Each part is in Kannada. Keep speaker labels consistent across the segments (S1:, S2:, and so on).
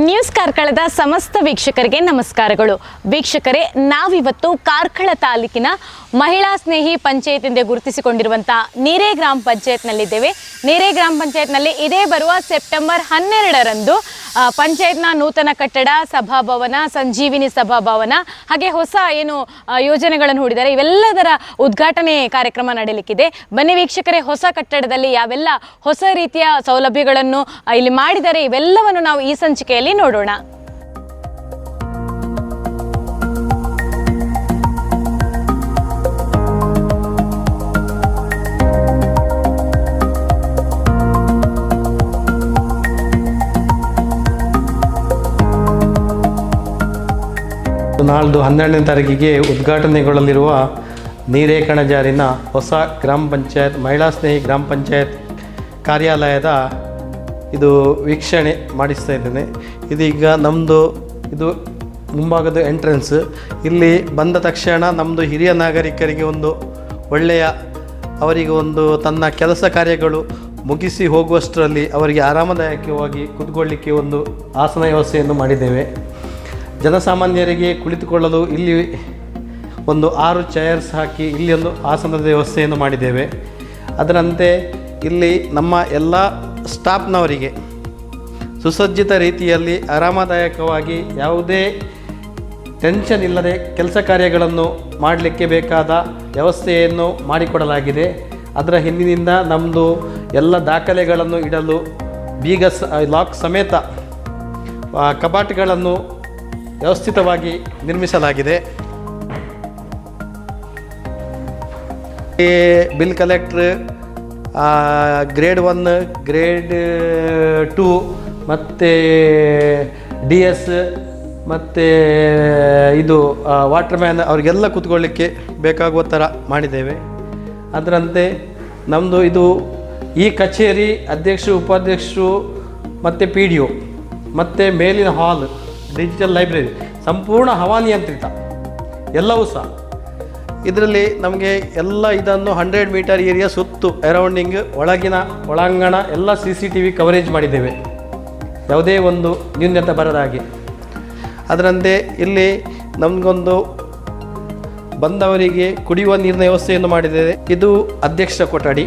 S1: ನ್ಯೂಸ್ ಕಾರ್ಕಳದ ಸಮಸ್ತ ವೀಕ್ಷಕರಿಗೆ ನಮಸ್ಕಾರಗಳು. ವೀಕ್ಷಕರೇ, ನಾವಿವತ್ತು ಕಾರ್ಕಳ ತಾಲೂಕಿನ ಮಹಿಳಾ ಸ್ನೇಹಿ ಪಂಚಾಯತ್ ಎಂದೇ ಗುರುತಿಸಿಕೊಂಡಿರುವಂತಹ ನೀರೆ ಗ್ರಾಮ ಪಂಚಾಯತ್ನಲ್ಲಿದ್ದೇವೆ. ನೀರೆ ಗ್ರಾಮ ಪಂಚಾಯತ್ನಲ್ಲಿ ಇದೇ ಬರುವ ಸೆಪ್ಟೆಂಬರ್ ಹನ್ನೆರಡರಂದು ಪಂಚಾಯತ್ನ ನೂತನ ಕಟ್ಟಡ, ಸಭಾಭವನ, ಸಂಜೀವಿನಿ ಸಭಾಭವನ, ಹಾಗೆ ಹೊಸ ಏನು ಯೋಜನೆಗಳನ್ನು ಹೂಡಿದ್ದಾರೆ. ಇವೆಲ್ಲದರ ಉದ್ಘಾಟನೆ ಕಾರ್ಯಕ್ರಮ ನಡೆಯಲಿಕ್ಕಿದೆ ಬನ್ನಿ ವೀಕ್ಷಕರೇ, ಹೊಸ ಕಟ್ಟಡದಲ್ಲಿ ಯಾವೆಲ್ಲ ಹೊಸ ರೀತಿಯ ಸೌಲಭ್ಯಗಳನ್ನು ಇಲ್ಲಿ ಮಾಡಿದ್ದಾರೆ ಇವೆಲ್ಲವನ್ನು ನಾವು ಈ ಸಂಚಿಕೆಯಲ್ಲಿ ನೋಡೋಣ.
S2: ನಾಳ್ದು ಹನ್ನೆರಡನೇ ತಾರೀಕಿಗೆ ಉದ್ಘಾಟನೆಗೊಳ್ಳಲಿರುವ ನೀರೇಕಣಜಾರಿನ ಹೊಸ ಗ್ರಾಮ ಪಂಚಾಯತ್ ಮಹಿಳಾ ಸ್ನೇಹಿ ಗ್ರಾಮ ಪಂಚಾಯತ್ ಕಾರ್ಯಾಲಯದ ಇದು ವೀಕ್ಷಣೆ ಮಾಡಿಸ್ತಾ ಇದ್ದೇನೆ. ಇದೀಗ ನಮ್ಮದು ಇದು ಮುಂಭಾಗದ ಎಂಟ್ರೆನ್ಸ್ ಇಲ್ಲಿ ಬಂದ ತಕ್ಷಣ ನಮ್ಮದು ಹಿರಿಯ ನಾಗರಿಕರಿಗೆ ಒಂದು ಒಳ್ಳೆಯ, ಅವರಿಗೆ ಒಂದು ತನ್ನ ಕೆಲಸ ಕಾರ್ಯಗಳು ಮುಗಿಸಿ ಹೋಗುವಷ್ಟರಲ್ಲಿ ಅವರಿಗೆ ಆರಾಮದಾಯಕವಾಗಿ ಕುತ್ಕೊಳ್ಳಿಕ್ಕೆ ಒಂದು ಆಸನ ವ್ಯವಸ್ಥೆಯನ್ನು ಮಾಡಿದ್ದೇವೆ. ಜನಸಾಮಾನ್ಯರಿಗೆ ಕುಳಿತುಕೊಳ್ಳಲು ಇಲ್ಲಿ ಒಂದು ಆರು ಚೇರ್ಸ್ ಹಾಕಿ ಇಲ್ಲಿ ಒಂದು ಆಸನದ ವ್ಯವಸ್ಥೆಯನ್ನು ಮಾಡಿದ್ದೇವೆ. ಅದರಂತೆ ಇಲ್ಲಿ ನಮ್ಮ ಎಲ್ಲ ಸ್ಟಾಫ್ನವರಿಗೆ ಸುಸಜ್ಜಿತ ರೀತಿಯಲ್ಲಿ ಆರಾಮದಾಯಕವಾಗಿ ಯಾವುದೇ ಟೆನ್ಷನ್ ಇಲ್ಲದೆ ಕೆಲಸ ಕಾರ್ಯಗಳನ್ನು ಮಾಡಲಿಕ್ಕೆ ಬೇಕಾದ ವ್ಯವಸ್ಥೆಯನ್ನು ಮಾಡಿಕೊಡಲಾಗಿದೆ. ಅದರ ಹಿಂದಿನಿಂದ ನಮ್ಮದು ಎಲ್ಲ ದಾಖಲೆಗಳನ್ನು ಇಡಲು ಬೀಗ ಲಾಕ್ ಸಮೇತ ಕಬಾಟ್ಗಳನ್ನು ವ್ಯವಸ್ಥಿತವಾಗಿ ನಿರ್ಮಿಸಲಾಗಿದೆ. Bill collector grade one grade two ಮತ್ತು ಡಿ ಎಸ್ ಮತ್ತು ಇದು ವಾಟರ್ ಮ್ಯಾನ್ ಅವರಿಗೆಲ್ಲ ಕೂತ್ಕೊಳ್ಳಿಕ್ಕೆ ಬೇಕಾಗುವ ಥರ ಮಾಡಿದ್ದೇವೆ. ಅದರಂತೆ ನಮ್ಮದು ಇದು ಈ ಕಚೇರಿ ಅಧ್ಯಕ್ಷರು, ಉಪಾಧ್ಯಕ್ಷರು, ಮತ್ತು ಪಿ ಡಿ ಒ ಮತ್ತು ಮೇಲಿನ ಹಾಲ್ ಡಿಜಿಟಲ್ ಲೈಬ್ರರಿ ಸಂಪೂರ್ಣ ಹವಾನಿಯಂತ್ರಿತ, ಎಲ್ಲವೂ ಸಹ. ಇದರಲ್ಲಿ ನಮಗೆ ಎಲ್ಲ ಇದನ್ನು ಹಂಡ್ರೆಡ್ ಮೀಟರ್ ಏರಿಯಾ ಸುತ್ತು ಅರೌಂಡಿಂಗ್ ಒಳಗಿನ, ಒಳಾಂಗಣ ಎಲ್ಲ C C T V coverage ಮಾಡಿದ್ದೇವೆ. ಯಾವುದೇ ಒಂದು ನ್ಯೂನ್ಯತೆ ಬರದ ಹಾಗೆ. ಅದರಂತೆ ಇಲ್ಲಿ ನಮಗೊಂದು ಬಂದವರಿಗೆ ಕುಡಿಯುವ ನೀರಿನ ವ್ಯವಸ್ಥೆಯನ್ನು ಮಾಡಿದ್ದೇವೆ. ಇದು ಅಧ್ಯಕ್ಷ ಕೊಠಡಿ.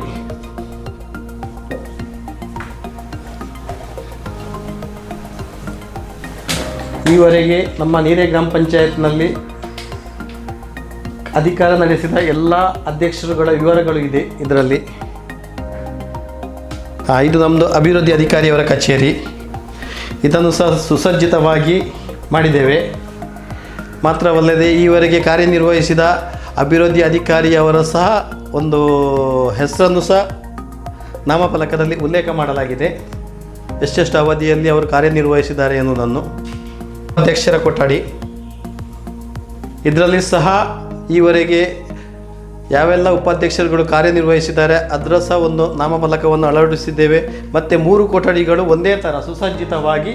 S2: ಈವರೆಗೆ ನಮ್ಮ ನೀರೆ ಗ್ರಾಮ ಪಂಚಾಯತ್ನಲ್ಲಿ ಅಧಿಕಾರ ನಡೆಸಿದ ಎಲ್ಲ ಅಧ್ಯಕ್ಷರುಗಳ ವಿವರಗಳು ಇದೆ ಇದರಲ್ಲಿ. ಇದು ನಮ್ಮದು ಅಭಿವೃದ್ಧಿ ಅಧಿಕಾರಿಯವರ ಕಚೇರಿ. ಇದನ್ನು ಸಹ ಸುಸಜ್ಜಿತವಾಗಿ ಮಾಡಿದ್ದೇವೆ. ಮಾತ್ರವಲ್ಲದೆ ಈವರೆಗೆ ಕಾರ್ಯನಿರ್ವಹಿಸಿದ ಅಭಿವೃದ್ಧಿ ಅಧಿಕಾರಿಯವರ ಸಹ ಒಂದು ಹೆಸರನ್ನು ಸಹ ನಾಮಫಲಕದಲ್ಲಿ ಉಲ್ಲೇಖ ಮಾಡಲಾಗಿದೆ. ಎಷ್ಟೆಷ್ಟು ಅವಧಿಯಲ್ಲಿ ಅವರು ಕಾರ್ಯನಿರ್ವಹಿಸಿದ್ದಾರೆ ಎನ್ನುವುದನ್ನು. ಅಧ್ಯಕ್ಷರ ಕೊಠಡಿ. ಇದರಲ್ಲಿ ಸಹ ಈವರೆಗೆ ಯಾವೆಲ್ಲ ಉಪಾಧ್ಯಕ್ಷರುಗಳು ಕಾರ್ಯನಿರ್ವಹಿಸಿದ್ದಾರೆ ಅದರ ಸಹ ಒಂದು ನಾಮಫಲಕವನ್ನು ಅಳವಡಿಸಿದ್ದೇವೆ. ಮತ್ತು ಮೂರು ಕೊಠಡಿಗಳು ಒಂದೇ ಥರ ಸುಸಜ್ಜಿತವಾಗಿ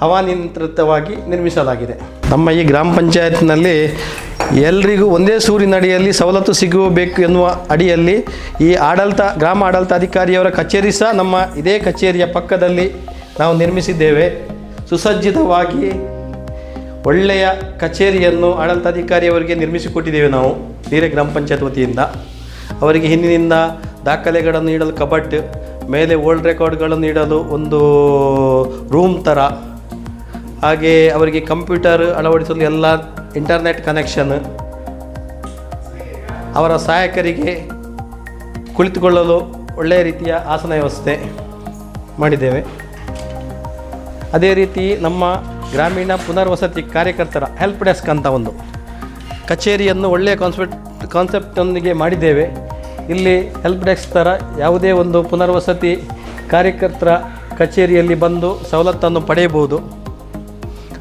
S2: ಹವಾನಿಯಂತ್ರಿತವಾಗಿ ನಿರ್ಮಿಸಲಾಗಿದೆ. ನಮ್ಮ ಈ ಗ್ರಾಮ ಪಂಚಾಯತ್ನಲ್ಲಿ ಎಲ್ರಿಗೂ ಒಂದೇ ಸೂರಿನಡಿಯಲ್ಲಿ ಸವಲತ್ತು ಸಿಗಬೇಕು ಎನ್ನುವ ಅಡಿಯಲ್ಲಿ ಈ ಆಡಳಿತ, ಗ್ರಾಮ ಆಡಳಿತಾಧಿಕಾರಿಯವರ ಕಚೇರಿ ಸಹ ನಮ್ಮ ಇದೇ ಕಚೇರಿಯ ಪಕ್ಕದಲ್ಲಿ ನಾವು ನಿರ್ಮಿಸಿದ್ದೇವೆ. ಸುಸಜ್ಜಿತವಾಗಿ ಒಳ್ಳೆಯ ಕಚೇರಿಯನ್ನು ಆಡಳಿತಾಧಿಕಾರಿಯವರಿಗೆ ನಿರ್ಮಿಸಿಕೊಟ್ಟಿದ್ದೇವೆ ನಾವು ನೀರೇ ಗ್ರಾಮ ಪಂಚಾಯತ್ ವತಿಯಿಂದ. ಅವರಿಗೆ ಹಿಂದಿನಿಂದ ದಾಖಲೆಗಳನ್ನು ನೀಡಲು ಕಬಟ್, ಮೇಲೆ ಓಲ್ಡ್ ರೆಕಾರ್ಡ್ಗಳನ್ನು ನೀಡಲು ಒಂದು ರೂಮ್ ಥರ ಹಾಗೆ ಅವರಿಗೆ ಕಂಪ್ಯೂಟರ್ ಅಳವಡಿಸಲು ಎಲ್ಲ ಇಂಟರ್ನೆಟ್ ಕನೆಕ್ಷನ್. ಅವರ ಸಹಾಯಕರಿಗೆ ಕುಳಿತುಕೊಳ್ಳಲು ಒಳ್ಳೆಯ ರೀತಿಯ ಆಸನ ವ್ಯವಸ್ಥೆ ಮಾಡಿದ್ದೇವೆ. ಅದೇ ರೀತಿ ನಮ್ಮ ಗ್ರಾಮೀಣ ಪುನರ್ವಸತಿ ಕಾರ್ಯಕರ್ತರ ಹೆಲ್ಪ್ ಡೆಸ್ಕ್ ಅಂತ ಒಂದು. ಕಚೇರಿಯನ್ನು ಒಳ್ಳೆಯ ಕಾನ್ಸೆಪ್ಟ್ ಕಾನ್ಸೆಪ್ಟೊಂದಿಗೆ ಮಾಡಿದ್ದೇವೆ. ಇಲ್ಲಿ ಹೆಲ್ಪ್ ಡೆಸ್ಕ್ ಥರ ಯಾವುದೇ ಒಂದು ಪುನರ್ವಸತಿ ಕಾರ್ಯಕರ್ತರ ಕಚೇರಿಯಲ್ಲಿ ಬಂದು ಸವಲತ್ತನ್ನು ಪಡೆಯಬಹುದು.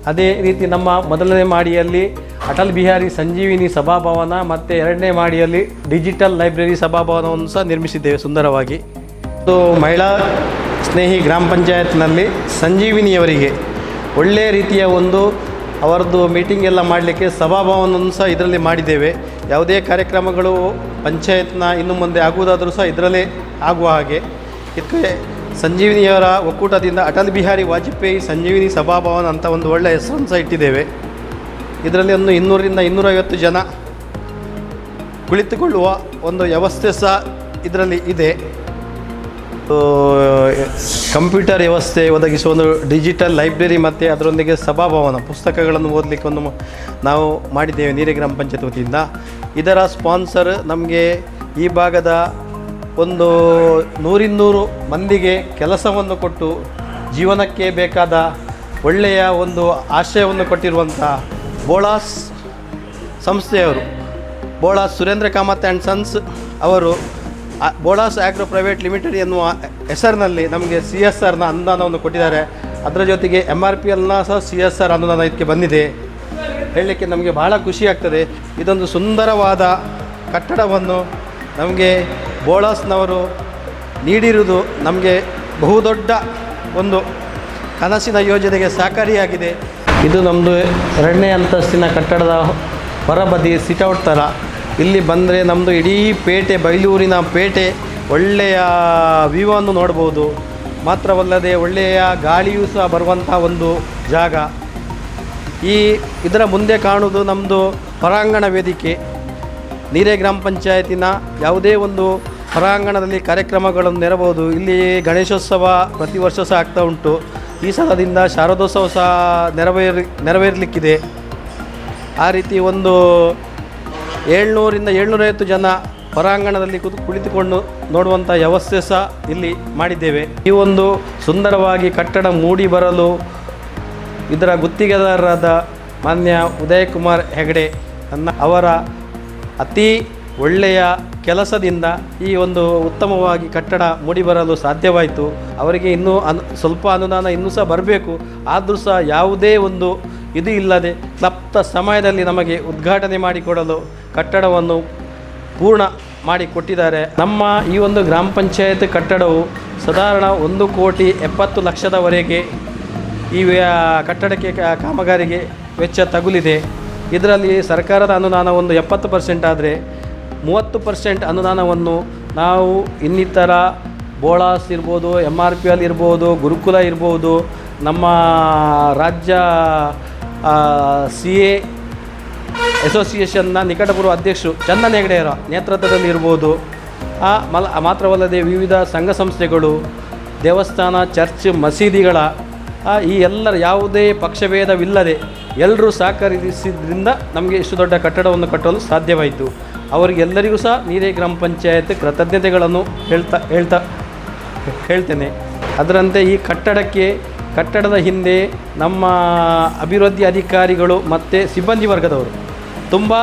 S2: ಅದೇ ರೀತಿ ನಮ್ಮ ಮೊದಲನೇ ಮಾಡಿಯಲ್ಲಿ ಅಟಲ್ ಬಿಹಾರಿ ಸಂಜೀವಿನಿ ಸಭಾಭವನ ಮತ್ತು ಎರಡನೇ ಮಾಡಿಯಲ್ಲಿ ಡಿಜಿಟಲ್ ಲೈಬ್ರರಿ ಸಭಾಭವನವನ್ನು ಸಹ ನಿರ್ಮಿಸಿದ್ದೇವೆ ಸುಂದರವಾಗಿ. ಇದು ಮಹಿಳಾ ಸ್ನೇಹಿ ಗ್ರಾಮ ಪಂಚಾಯತ್ನಲ್ಲಿ ಸಂಜೀವಿನಿಯವರಿಗೆ ಒಳ್ಳೆಯ ರೀತಿಯ ಒಂದು ಅವರದ್ದು ಮೀಟಿಂಗ್ ಎಲ್ಲ ಮಾಡಲಿಕ್ಕೆ ಸಭಾಭವನವನ್ನು ಸಹ ಇದರಲ್ಲಿ ಮಾಡಿದ್ದೇವೆ. ಯಾವುದೇ ಕಾರ್ಯಕ್ರಮಗಳು ಪಂಚಾಯತ್ನ ಇನ್ನು ಮುಂದೆ ಆಗುವುದಾದರೂ ಸಹ ಇದರಲ್ಲೇ ಆಗುವ ಹಾಗೆ. ಇದಕ್ಕೆ ಸಂಜೀವಿನಿಯವರ ಒಕ್ಕೂಟದಿಂದ ಅಟಲ್ ಬಿಹಾರಿ ವಾಜಪೇಯಿ ಸಂಜೀವಿನಿ ಸಭಾಭವನ ಅಂತ ಒಂದು ಒಳ್ಳೆಯ ಹೆಸರನ್ನು ಸಹ ಇಟ್ಟಿದ್ದೇವೆ. ಇದರಲ್ಲಿ ಒಂದು ಇನ್ನೂರರಿಂದ ಇನ್ನೂರೈವತ್ತು ಜನ ಕುಳಿತುಕೊಳ್ಳುವ ಒಂದು ವ್ಯವಸ್ಥೆ ಸಹ ಇದರಲ್ಲಿ ಇದೆ. ಕಂಪ್ಯೂಟರ್ ವ್ಯವಸ್ಥೆ ಒದಗಿಸುವ ಒಂದು ಡಿಜಿಟಲ್ ಲೈಬ್ರರಿ ಮತ್ತು ಅದರೊಂದಿಗೆ ಸಭಾಭವನ ಪುಸ್ತಕಗಳನ್ನು ಓದಲಿಕ್ಕೆ ಒಂದು ನಾವು ಮಾಡಿದ್ದೇವೆ ನೀರೆ ಗ್ರಾಮ ಪಂಚಾಯತ್ ವತಿಯಿಂದ. ಇದರ ಸ್ಪಾನ್ಸರ್ ನಮಗೆ ಈ ಭಾಗದ ಒಂದು ನೂರಿನ್ನೂರು ಮಂದಿಗೆ ಕೆಲಸವನ್ನು ಕೊಟ್ಟು ಜೀವನಕ್ಕೆ ಬೇಕಾದ ಒಳ್ಳೆಯ ಒಂದು ಆಶಯವನ್ನು ಕೊಟ್ಟಿರುವಂಥ ಬೋಳಾಸ್ ಸಂಸ್ಥೆಯವರು. ಬೋಳಾಸ್ ಸುರೇಂದ್ರ ಕಾಮತ್ ಆ್ಯಂಡ್ ಸನ್ಸ್ ಅವರು ಬೋಳಾಸ್ ಆಗ್ರೋ ಪ್ರೈವೇಟ್ ಲಿಮಿಟೆಡ್ ಎನ್ನುವ ಹೆಸರಿನಲ್ಲಿ ನಮಗೆ ಸಿ ಎಸ್ ಆರ್ನ ಅನುದಾನವನ್ನು ಕೊಟ್ಟಿದ್ದಾರೆ. ಅದರ ಜೊತೆಗೆ ಎಂ ಆರ್ ಪಿ ಎಲ್ನ ಸಹ ಸಿ ಎಸ್ ಆರ್ ಅನುದಾನ ಇದಕ್ಕೆ ಬಂದಿದೆ. ಹೇಳಲಿಕ್ಕೆ ನಮಗೆ ಬಹಳ ಖುಷಿ ಆಗ್ತದೆ. ಇದೊಂದು ಸುಂದರವಾದ ಕಟ್ಟಡವನ್ನು ನಮಗೆ ಬೋಳಾಸ್ನವರು ನೀಡಿರುವುದು ನಮಗೆ ಬಹುದೊಡ್ಡ ಒಂದು ಕನಸಿನ ಯೋಜನೆಗೆ ಸಹಕಾರಿಯಾಗಿದೆ. ಇದು ನಮ್ಮದು ಎರಡನೇ ಅಂತಸ್ತಿನ ಕಟ್ಟಡದ ಹೊರಬದಿ ಸಿಟೌಟ್ ಥರ ಇಲ್ಲಿ ಬಂದರೆ ನಮ್ಮದು ಇಡೀ ಪೇಟೆ, ಬೈಲೂರಿನ ಪೇಟೆ, ಒಳ್ಳೆಯ ವ್ಯೂವನ್ನು ನೋಡ್ಬೋದು. ಮಾತ್ರವಲ್ಲದೆ ಒಳ್ಳೆಯ ಗಾಳಿಯೂ ಸಹ ಬರುವಂಥ ಒಂದು ಜಾಗ. ಈ ಇದರ ಮುಂದೆ ಕಾಣುವುದು ನಮ್ಮದು ಹೊರಾಂಗಣ ವೇದಿಕೆ. ನೀರೆ ಗ್ರಾಮ ಪಂಚಾಯತಿನ ಯಾವುದೇ ಒಂದು ಹೊರಾಂಗಣದಲ್ಲಿ ಕಾರ್ಯಕ್ರಮಗಳನ್ನು ನೆರಬಹುದು. ಇಲ್ಲಿ ಗಣೇಶೋತ್ಸವ ಪ್ರತಿ ವರ್ಷ ಸಹ ಆಗ್ತಾ ಉಂಟು. ಈ ಸಲದಿಂದ ಶಾರದೋತ್ಸವ ಸಹ ನೆರವೇರಿ, ನೆರವೇರಲಿಕ್ಕಿದೆ. ಆ ರೀತಿ ಒಂದು ಏಳ್ನೂರಿಂದ ಏಳ್ನೂರೈವತ್ತು ಜನ ಹೊರಾಂಗಣದಲ್ಲಿ ಕುತ್, ಕುಳಿತುಕೊಂಡು ನೋಡುವಂಥ ವ್ಯವಸ್ಥೆ ಸಹ ಇಲ್ಲಿ ಮಾಡಿದ್ದೇವೆ. ಈ ಒಂದು ಸುಂದರವಾಗಿ ಕಟ್ಟಡ ಮೂಡಿ ಬರಲು ಇದರ ಗುತ್ತಿಗೆದಾರರಾದ ಮಾನ್ಯ ಉದಯ್ ಕುಮಾರ್ ಹೆಗಡೆ ನನ್ನ ಅವರ ಅತಿ ಒಳ್ಳೆಯ ಕೆಲಸದಿಂದ ಈ ಒಂದು ಉತ್ತಮವಾಗಿ ಕಟ್ಟಡ ಮೂಡಿಬರಲು ಸಾಧ್ಯವಾಯಿತು. ಅವರಿಗೆ ಇನ್ನೂ ಅನ್, ಸ್ವಲ್ಪ ಅನುದಾನ ಇನ್ನೂ ಸಹ ಬರಬೇಕು. ಆದರೂ ಸಹ ಯಾವುದೇ ಒಂದು ಇದು ಇಲ್ಲದೆ ತಪ್ತ ಸಮಯದಲ್ಲಿ ನಮಗೆ ಉದ್ಘಾಟನೆ ಮಾಡಿಕೊಡಲು ಕಟ್ಟಡವನ್ನು ಪೂರ್ಣ ಮಾಡಿ ಕೊಟ್ಟಿದ್ದಾರೆ. ನಮ್ಮ ಈ ಒಂದು ಗ್ರಾಮ ಪಂಚಾಯತ್ ಕಟ್ಟಡವು ಸಾಧಾರಣ ಒಂದು ಕೋಟಿ ಎಪ್ಪತ್ತು ಲಕ್ಷದವರೆಗೆ ಈ ಕಟ್ಟಡಕ್ಕೆ ಕಾಮಗಾರಿಗೆ ವೆಚ್ಚ ತಗುಲಿದೆ. ಇದರಲ್ಲಿ ಸರ್ಕಾರದ ಅನುದಾನ ಒಂದು ಎಪ್ಪತ್ತು ಪರ್ಸೆಂಟ್ ಆದರೆ ಮೂವತ್ತು ಪರ್ಸೆಂಟ್ ಅನುದಾನವನ್ನು ನಾವು ಇನ್ನಿತರ ಬೋಳಾಸ್ ಇರ್ಬೋದು ಎಂ ಆರ್ ಪಿ ಎಲ್ ಇರ್ಬೋದು, ಗುರುಕುಲ ಇರ್ಬೋದು, ನಮ್ಮ ರಾಜ್ಯ ಸಿ ಎ ಅಸೋಸಿಯೇಷನ್ನ ನಿಕಟಪೂರ್ವ ಅಧ್ಯಕ್ಷರು ಚಂದನ್ ಹೆಗಡೆಯರ ನೇತೃತ್ವದಲ್ಲಿ ಇರ್ಬೋದು ಮಲ ಮಾತ್ರವಲ್ಲದೆ ವಿವಿಧ ಸಂಘ ಸಂಸ್ಥೆಗಳು, ದೇವಸ್ಥಾನ, ಚರ್ಚ್, ಮಸೀದಿಗಳ ಈ ಎಲ್ಲರ ಯಾವುದೇ ಪಕ್ಷಭೇದವಿಲ್ಲದೆ ಎಲ್ಲರೂ ಸಹಕರಿಸಿದ್ರಿಂದ ನಮಗೆ ಇಷ್ಟು ದೊಡ್ಡ ಕಟ್ಟಡವನ್ನು ಕಟ್ಟಲು ಸಾಧ್ಯವಾಯಿತು. ಅವರಿಗೆಲ್ಲರಿಗೂ ಸಹ ನೀರೇ ಗ್ರಾಮ ಪಂಚಾಯತ್ ಕೃತಜ್ಞತೆಗಳನ್ನು ಹೇಳ್ತಾ ಹೇಳ್ತಾ, ಹೇಳ್ತೇನೆ. ಅದರಂತೆ ಈ ಕಟ್ಟಡಕ್ಕೆ ಕಟ್ಟಡದ ಹಿಂದೆ ನಮ್ಮ ಅಭಿವೃದ್ಧಿ ಅಧಿಕಾರಿಗಳು ಮತ್ತು ಸಿಬ್ಬಂದಿ ವರ್ಗದವರು ತುಂಬ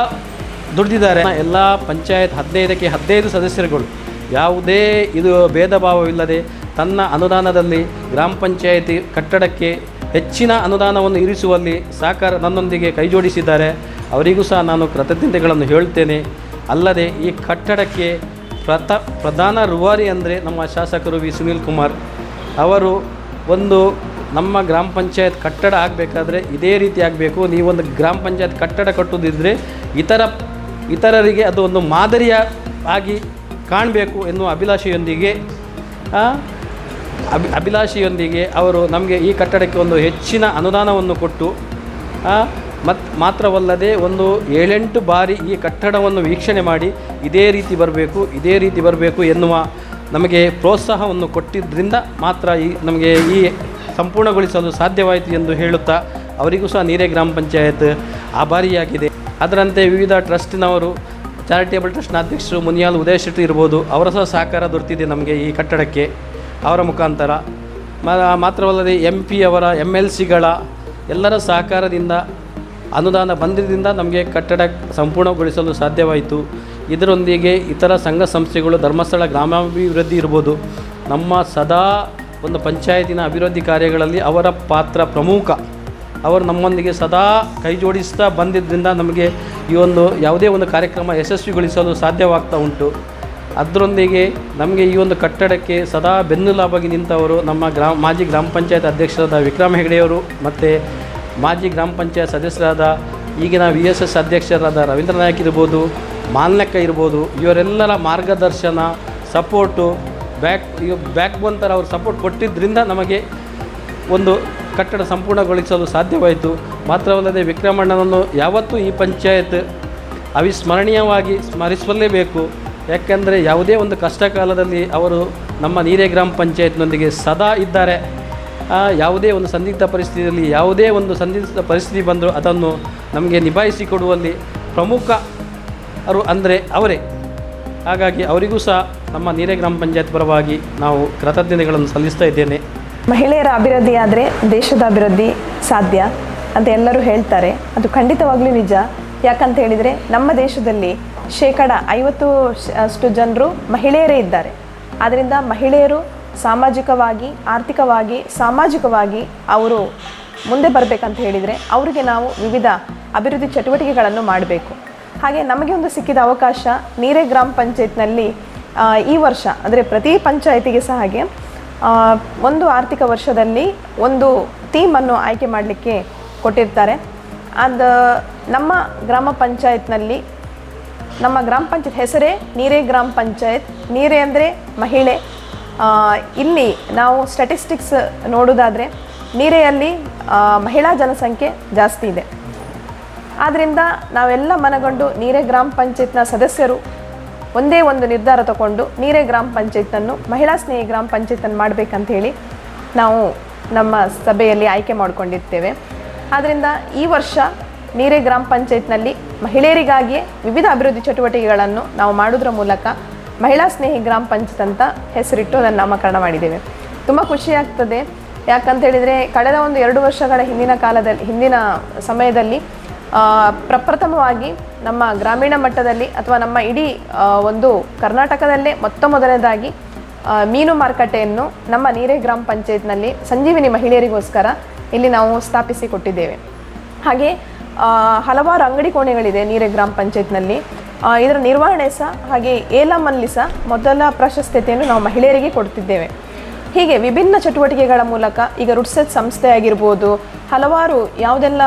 S2: ದುಡಿದಿದ್ದಾರೆ. ಎಲ್ಲ ಪಂಚಾಯತ್ ಹದಿನೈದಕ್ಕೆ ಹದಿನೈದು ಸದಸ್ಯರುಗಳು ಯಾವುದೇ ಇದು ಭೇದ ಭಾವವಿಲ್ಲದೆ ತನ್ನ ಅನುದಾನದಲ್ಲಿ ಗ್ರಾಮ ಪಂಚಾಯಿತಿ ಕಟ್ಟಡಕ್ಕೆ ಹೆಚ್ಚಿನ ಅನುದಾನವನ್ನು ಇರಿಸುವಲ್ಲಿ ಸಹಕಾರ ನನ್ನೊಂದಿಗೆ ಕೈಜೋಡಿಸಿದ್ದಾರೆ ಅವರಿಗೂ ಸಹ ನಾನು ಕೃತಜ್ಞತೆಗಳನ್ನು ಹೇಳ್ತೇನೆ. ಅಲ್ಲದೆ ಈ ಕಟ್ಟಡಕ್ಕೆ ಪ್ರಥ, ಪ್ರಧಾನ ರೂವಾರಿ ಅಂದರೆ ನಮ್ಮ ಶಾಸಕರು ವಿ. ಸುನೀಲ್ ಕುಮಾರ್ ಅವರು ಒಂದು ನಮ್ಮ ಗ್ರಾಮ ಪಂಚಾಯತ್ ಕಟ್ಟಡ ಆಗಬೇಕಾದ್ರೆ ಇದೇ ರೀತಿ ಆಗಬೇಕು. ನೀವೊಂದು ಗ್ರಾಮ ಪಂಚಾಯತ್ ಕಟ್ಟಡ ಕಟ್ಟೋದಿದ್ದರೆ ಇತರ ಇತರರಿಗೆ ಅದು ಒಂದು ಮಾದರಿಯ ಆಗಿ ಕಾಣಬೇಕು ಎನ್ನುವ ಅಭಿಲಾಷೆಯೊಂದಿಗೆ ಅಭಿ, ಅಭಿಲಾಷೆಯೊಂದಿಗೆ ಅವರು ನಮಗೆ ಈ ಕಟ್ಟಡಕ್ಕೆ ಒಂದು ಹೆಚ್ಚಿನ ಅನುದಾನವನ್ನು ಕೊಟ್ಟು ಮತ್, ಮಾತ್ರವಲ್ಲದೆ ಒಂದು ಏಳೆಂಟು ಬಾರಿ ಈ ಕಟ್ಟಡವನ್ನು ವೀಕ್ಷಣೆ ಮಾಡಿ ಇದೇ ರೀತಿ ಬರಬೇಕು, ಇದೇ ರೀತಿ ಬರಬೇಕು ಎನ್ನುವ ನಮಗೆ ಪ್ರೋತ್ಸಾಹವನ್ನು ಕೊಟ್ಟಿದ್ದರಿಂದ ಮಾತ್ರ ಈ ನಮಗೆ ಈ ಸಂಪೂರ್ಣಗೊಳಿಸಲು ಸಾಧ್ಯವಾಯಿತು ಎಂದು ಹೇಳುತ್ತಾ ಅವರಿಗೂ ಸಹ ನೀರೇ ಗ್ರಾಮ ಪಂಚಾಯತ್ ಆಭಾರಿಯಾಗಿದೆ. ಅದರಂತೆ ವಿವಿಧ ಟ್ರಸ್ಟಿನವರು, ಚಾರಿಟೇಬಲ್ ಟ್ರಸ್ಟ್ನ ಅಧ್ಯಕ್ಷರು, ಮುನಿಯಾಲ್ ಉದಯ ಶೆಟ್ಟಿ ಇರ್ಬೋದು, ಅವರ ಸಹ ಸಹಕಾರ ದೊರೆತಿದೆ ನಮಗೆ ಈ ಕಟ್ಟಡಕ್ಕೆ. ಅವರ ಮುಖಾಂತರ ಮಾತ್ರವಲ್ಲದೆ ಎಂ ಪಿ ಅವರ ಎಂ ಎಲ್ ಸಿಗಳ ಎಲ್ಲರ ಸಹಕಾರದಿಂದ, ಅನುದಾನ ಬಂದಿದ್ದರಿಂದ ನಮಗೆ ಕಟ್ಟಡ ಸಂಪೂರ್ಣಗೊಳಿಸಲು ಸಾಧ್ಯವಾಯಿತು. ಇದರೊಂದಿಗೆ ಇತರ ಸಂಘ ಸಂಸ್ಥೆಗಳು, ಧರ್ಮಸ್ಥಳ, ಗ್ರಾಮಾಭಿವೃದ್ಧಿ ಇರ್ಬೋದು, ನಮ್ಮ ಸದಾ ಒಂದು ಪಂಚಾಯತಿನ ಅಭಿವೃದ್ಧಿ ಕಾರ್ಯಗಳಲ್ಲಿ ಅವರ ಪಾತ್ರ ಪ್ರಮುಖ. ಅವರು ನಮ್ಮೊಂದಿಗೆ ಸದಾ ಕೈ ಜೋಡಿಸ್ತಾ ಬಂದಿದ್ದರಿಂದ ನಮಗೆ ಈ ಒಂದು ಯಾವುದೇ ಒಂದು ಕಾರ್ಯಕ್ರಮ ಯಶಸ್ವಿಗೊಳಿಸಲು ಸಾಧ್ಯವಾಗ್ತಾ ಉಂಟು. ಅದರೊಂದಿಗೆ ನಮಗೆ ಈ ಒಂದು ಕಟ್ಟಡಕ್ಕೆ ಸದಾ ಬೆನ್ನೆಲುಬಾಗಿ ನಿಂತವರು ನಮ್ಮ ಗ್ರಾಮ, ಮಾಜಿ ಗ್ರಾಮ ಪಂಚಾಯತ್ ಅಧ್ಯಕ್ಷರಾದ ವಿಕ್ರಮ ಹೆಗಡೆಯವರು ಮತ್ತು ಮಾಜಿ ಗ್ರಾಮ ಪಂಚಾಯತ್ ಸದಸ್ಯರಾದ ಈಗಿನ ವಿ ಎಸ್ ಎಸ್ ಅಧ್ಯಕ್ಷರಾದ ರವೀಂದ್ರ ನಾಯಕ್ ಇರ್ಬೋದು, ಮಾಲ್ನಕ್ಕ ಇರ್ಬೋದು, ಇವರೆಲ್ಲರ ಮಾರ್ಗದರ್ಶನ, ಸಪೋರ್ಟು ಬ್ಯಾಕ್, ಈಗ ಬ್ಯಾಕ್ ಬೋನ್ ಥರ ಅವರು ಸಪೋರ್ಟ್ ಕೊಟ್ಟಿದ್ದರಿಂದ ನಮಗೆ ಒಂದು ಕಟ್ಟಡ ಸಂಪೂರ್ಣಗೊಳಿಸಲು ಸಾಧ್ಯವಾಯಿತು. ಮಾತ್ರವಲ್ಲದೆ ವಿಕ್ರಮಣ್ಣನನ್ನು ಯಾವತ್ತೂ ಈ ಪಂಚಾಯತ್ ಅವಿಸ್ಮರಣೀಯವಾಗಿ ಸ್ಮರಿಸಲೇಬೇಕು. ಯಾಕೆಂದರೆ ಯಾವುದೇ ಒಂದು ಕಷ್ಟ ಕಾಲದಲ್ಲಿ ಅವರು ನಮ್ಮ ನೀರೇ ಗ್ರಾಮ ಪಂಚಾಯತ್ನೊಂದಿಗೆ ಸದಾ ಇದ್ದಾರೆ. ಯಾವುದೇ ಒಂದು ಸಂದಿಗ್ಧ ಪರಿಸ್ಥಿತಿಯಲ್ಲಿ ಯಾವುದೇ ಒಂದು ಸಂದಿಗ್ಧ ಪರಿಸ್ಥಿತಿ ಬಂದರೂ ಅದನ್ನು ನಮಗೆ ನಿಭಾಯಿಸಿಕೊಡುವಲ್ಲಿ ಪ್ರಮುಖ ಅವರು ಅಂದರೆ ಅವರೇ. ಹಾಗಾಗಿ ಅವರಿಗೂ ಸಹ ನಮ್ಮ ನೀರೆ ಗ್ರಾಮ ಪಂಚಾಯತ್ ಪರವಾಗಿ ನಾವು ಕೃತಜ್ಞತೆಗಳನ್ನು ಸಲ್ಲಿಸ್ತಾ ಇದ್ದೇನೆ.
S3: ಮಹಿಳೆಯರ ಅಭಿವೃದ್ಧಿ ಆದರೆ ದೇಶದ ಅಭಿವೃದ್ಧಿ ಸಾಧ್ಯ ಅಂತ ಎಲ್ಲರೂ ಹೇಳ್ತಾರೆ. ಅದು ಖಂಡಿತವಾಗ್ಲೂ ನಿಜ. ಯಾಕಂತ ಹೇಳಿದರೆ ನಮ್ಮ ದೇಶದಲ್ಲಿ ಶೇಕಡ ಐವತ್ತು ಅಷ್ಟು ಜನರು ಮಹಿಳೆಯರೇ ಇದ್ದಾರೆ. ಆದ್ದರಿಂದ ಮಹಿಳೆಯರು ಸಾಮಾಜಿಕವಾಗಿ, ಆರ್ಥಿಕವಾಗಿ, ಸಾಮಾಜಿಕವಾಗಿ ಅವರು ಮುಂದೆ ಬರಬೇಕಂತ ಹೇಳಿದರೆ ಅವರಿಗೆ ನಾವು ವಿವಿಧ ಅಭಿವೃದ್ಧಿ ಚಟುವಟಿಕೆಗಳನ್ನು ಮಾಡಬೇಕು. ಹಾಗೆ ನಮಗೆ ಒಂದು ಸಿಕ್ಕಿದ ಅವಕಾಶ ನೀರೆ ಗ್ರಾಮ ಪಂಚಾಯತ್ನಲ್ಲಿ ಈ ವರ್ಷ, ಅಂದರೆ ಪ್ರತಿ ಪಂಚಾಯತಿಗೆ ಸಹ ಹಾಗೆ ಒಂದು ಆರ್ಥಿಕ ವರ್ಷದಲ್ಲಿ ಒಂದು ಥೀಮನ್ನು ಆಯ್ಕೆ ಮಾಡಲಿಕ್ಕೆ ಕೊಟ್ಟಿರ್ತಾರೆ. ಅದು ನಮ್ಮ ಗ್ರಾಮ ಪಂಚಾಯತ್ನಲ್ಲಿ, ನಮ್ಮ ಗ್ರಾಮ ಪಂಚಾಯತ್ ಹೆಸರೇ ನೀರೇ ಗ್ರಾಮ ಪಂಚಾಯತ್. ನೀರೇ ಅಂದರೆ ಮಹಿಳೆ. ಇಲ್ಲಿ ನಾವು ಸ್ಟ್ಯಾಟಿಸ್ಟಿಕ್ಸ್ ನೋಡೋದಾದರೆ ನೀರೆಯಲ್ಲಿ ಮಹಿಳಾ ಜನಸಂಖ್ಯೆ ಜಾಸ್ತಿ ಇದೆ. ಆದ್ದರಿಂದ ನಾವೆಲ್ಲ ಮನಗೊಂಡು ನೀರೇ ಗ್ರಾಮ ಪಂಚಾಯತ್ನ ಸದಸ್ಯರು ಒಂದೇ ಒಂದು ನಿರ್ಧಾರ ತಗೊಂಡು ನೀರೇ ಗ್ರಾಮ ಪಂಚಾಯತನ್ನು ಮಹಿಳಾ ಸ್ನೇಹಿ ಗ್ರಾಮ ಪಂಚಾಯತನ್ನು ಮಾಡಬೇಕಂತ ಹೇಳಿ ನಾವು ನಮ್ಮ ಸಭೆಯಲ್ಲಿ ಆಯ್ಕೆ ಮಾಡಿಕೊಂಡಿರ್ತೇವೆ. ಆದ್ದರಿಂದ ಈ ವರ್ಷ ನೀರೇ ಗ್ರಾಮ ಪಂಚಾಯತ್ನಲ್ಲಿ ಮಹಿಳೆಯರಿಗಾಗಿಯೇ ವಿವಿಧ ಅಭಿವೃದ್ಧಿ ಚಟುವಟಿಕೆಗಳನ್ನು ನಾವು ಮಾಡೋದ್ರ ಮೂಲಕ ಮಹಿಳಾ ಸ್ನೇಹಿ ಗ್ರಾಮ ಪಂಚಾಯತ್ ಅಂತ ಹೆಸರಿಟ್ಟು ಅದನ್ನು ನಾಮಕರಣ ಮಾಡಿದ್ದೇವೆ. ತುಂಬ ಖುಷಿಯಾಗ್ತದೆ ಯಾಕಂತ ಹೇಳಿದರೆ, ಕಳೆದ ಒಂದು ಎರಡು ವರ್ಷಗಳ ಹಿಂದಿನ ಕಾಲದಲ್ಲಿ, ಹಿಂದಿನ ಸಮಯದಲ್ಲಿ ಪ್ರಪ್ರಥಮವಾಗಿ ನಮ್ಮ ಗ್ರಾಮೀಣ ಮಟ್ಟದಲ್ಲಿ ಅಥವಾ ನಮ್ಮ ಇಡೀ ಒಂದು ಕರ್ನಾಟಕದಲ್ಲೇ ಮೊತ್ತ ಮೊದಲನೇದಾಗಿ ಮೀನು ಮಾರುಕಟ್ಟೆಯನ್ನು ನಮ್ಮ ನೀರೆ ಗ್ರಾಮ ಪಂಚಾಯತ್ನಲ್ಲಿ ಸಂಜೀವಿನಿ ಮಹಿಳೆಯರಿಗೋಸ್ಕರ ಇಲ್ಲಿ ನಾವು ಸ್ಥಾಪಿಸಿ ಕೊಟ್ಟಿದ್ದೇವೆ ಹಾಗೆ ಹಲವಾರು ಅಂಗಡಿ ಕೋಣೆಗಳಿದೆ ನೀರೆ ಗ್ರಾಮ ಪಂಚಾಯತ್ನಲ್ಲಿ. ಇದರ ನಿರ್ವಹಣೆ ಸಹ ಹಾಗೆ ಏಲಮಲ್ಲಿ ಸಹ ಮೊದಲ ಪ್ರಾಶಸ್ತ್ಯತೆಯನ್ನು ನಾವು ಮಹಿಳೆಯರಿಗೆ ಕೊಡ್ತಿದ್ದೇವೆ. ಹೀಗೆ ವಿಭಿನ್ನ ಚಟುವಟಿಕೆಗಳ ಮೂಲಕ ಈಗ ರುಡ್ಸೆಟ್ ಸಂಸ್ಥೆ ಆಗಿರ್ಬೋದು ಹಲವಾರು ಯಾವುದೆಲ್ಲ